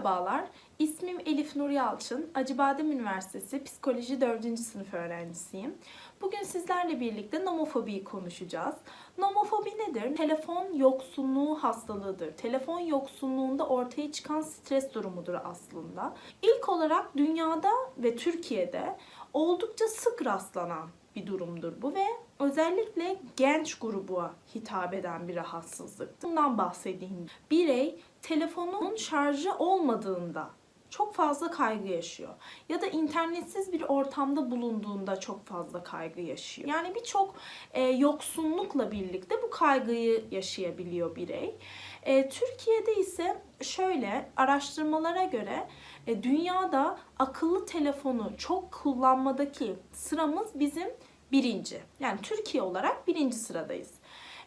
Merhabalar, ismim Elif Nur Yalçın. Acıbadem Üniversitesi Psikoloji 4. sınıf öğrencisiyim. Bugün sizlerle birlikte nomofobiyi konuşacağız. Nomofobi nedir? Telefon yoksunluğu hastalığıdır. Telefon yoksunluğunda ortaya çıkan stres durumudur aslında. İlk olarak dünyada ve Türkiye'de oldukça sık rastlanan bir durumdur bu ve özellikle genç gruba hitap eden bir rahatsızlık. Bundan bahsedeyim. Birey telefonun şarjı olmadığında çok fazla kaygı yaşıyor. Ya da internetsiz bir ortamda bulunduğunda çok fazla kaygı yaşıyor. Yani birçok e, yoksunlukla birlikte bu kaygıyı yaşayabiliyor birey. E, Türkiye'de ise şöyle araştırmalara göre e, dünyada akıllı telefonu çok kullanmadaki sıramız bizim birinci. Yani Türkiye olarak birinci sıradayız.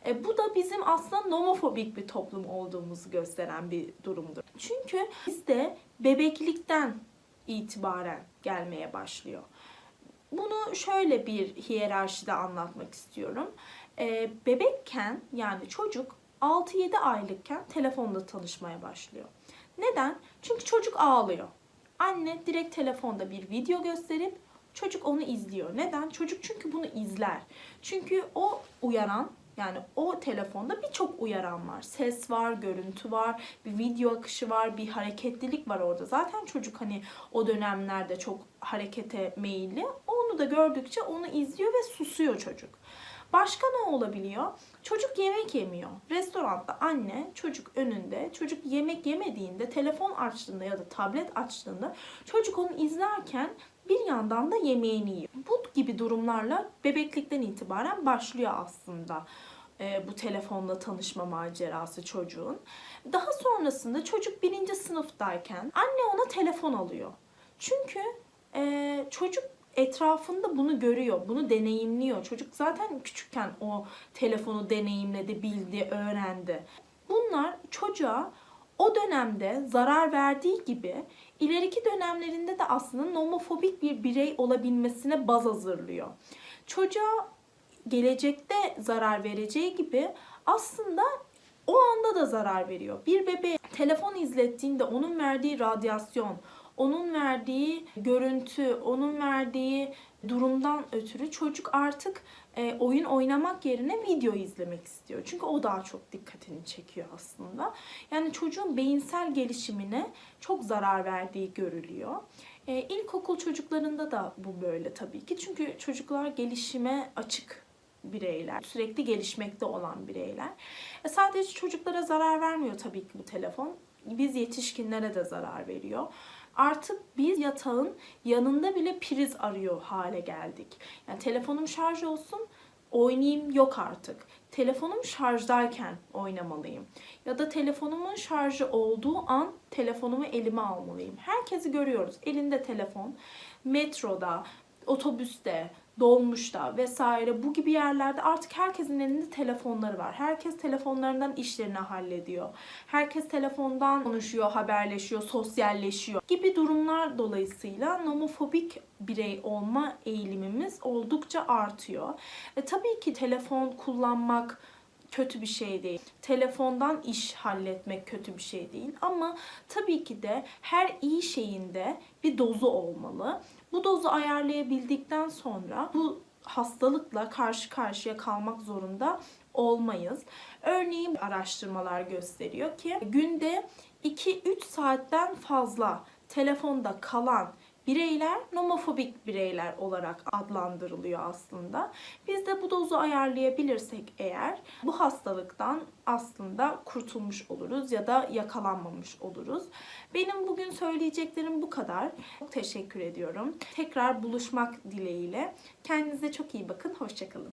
E, bu da bizim aslında nomofobik bir toplum olduğumuzu gösteren bir durumdur. Çünkü bizde bebeklikten itibaren gelmeye başlıyor. Bunu şöyle bir hiyerarşide anlatmak istiyorum. E, bebekken yani çocuk 6-7 aylıkken telefonda tanışmaya başlıyor. Neden? Çünkü çocuk ağlıyor. Anne direkt telefonda bir video gösterip çocuk onu izliyor. Neden? Çocuk çünkü bunu izler. Çünkü o uyaran yani o telefonda birçok uyaran var. Ses var, görüntü var, bir video akışı var, bir hareketlilik var orada. Zaten çocuk hani o dönemlerde çok harekete meyilli. Onu da gördükçe onu izliyor ve susuyor çocuk. Başka ne olabiliyor? Çocuk yemek yemiyor. Restoranda anne çocuk önünde, çocuk yemek yemediğinde, telefon açtığında ya da tablet açtığında çocuk onu izlerken bir yandan da yemeğini yiyor. Bu gibi durumlarla bebeklikten itibaren başlıyor aslında e, bu telefonla tanışma macerası çocuğun. Daha sonrasında çocuk birinci sınıftayken anne ona telefon alıyor. Çünkü e, çocuk etrafında bunu görüyor, bunu deneyimliyor. Çocuk zaten küçükken o telefonu deneyimledi, bildi, öğrendi. Bunlar çocuğa o dönemde zarar verdiği gibi ileriki dönemlerinde de aslında nomofobik bir birey olabilmesine baz hazırlıyor. Çocuğa gelecekte zarar vereceği gibi aslında o anda da zarar veriyor. Bir bebeğe telefon izlettiğinde onun verdiği radyasyon, onun verdiği görüntü, onun verdiği durumdan ötürü çocuk artık e, oyun oynamak yerine video izlemek istiyor. Çünkü o daha çok dikkatini çekiyor aslında. Yani çocuğun beyinsel gelişimine çok zarar verdiği görülüyor. E, ilkokul çocuklarında da bu böyle tabii ki. Çünkü çocuklar gelişime açık bireyler, sürekli gelişmekte olan bireyler. E, sadece çocuklara zarar vermiyor tabii ki bu telefon. Biz yetişkinlere de zarar veriyor. Artık biz yatağın yanında bile priz arıyor hale geldik. Yani telefonum şarj olsun, oynayayım yok artık. Telefonum şarjdayken oynamalıyım. Ya da telefonumun şarjı olduğu an telefonumu elime almalıyım. Herkesi görüyoruz. Elinde telefon. Metroda, otobüste, dolmuşta vesaire bu gibi yerlerde artık herkesin elinde telefonları var. Herkes telefonlarından işlerini hallediyor. Herkes telefondan konuşuyor, haberleşiyor, sosyalleşiyor gibi durumlar dolayısıyla nomofobik birey olma eğilimimiz oldukça artıyor. E, tabii ki telefon kullanmak kötü bir şey değil. Telefondan iş halletmek kötü bir şey değil. Ama tabii ki de her iyi şeyin de bir dozu olmalı. Bu dozu ayarlayabildikten sonra bu hastalıkla karşı karşıya kalmak zorunda olmayız. Örneğin araştırmalar gösteriyor ki günde 2-3 saatten fazla telefonda kalan bireyler nomofobik bireyler olarak adlandırılıyor aslında. Biz de bu dozu ayarlayabilirsek eğer bu hastalıktan aslında kurtulmuş oluruz ya da yakalanmamış oluruz. Benim bugün söyleyeceklerim bu kadar. Çok teşekkür ediyorum. Tekrar buluşmak dileğiyle. Kendinize çok iyi bakın. Hoşçakalın.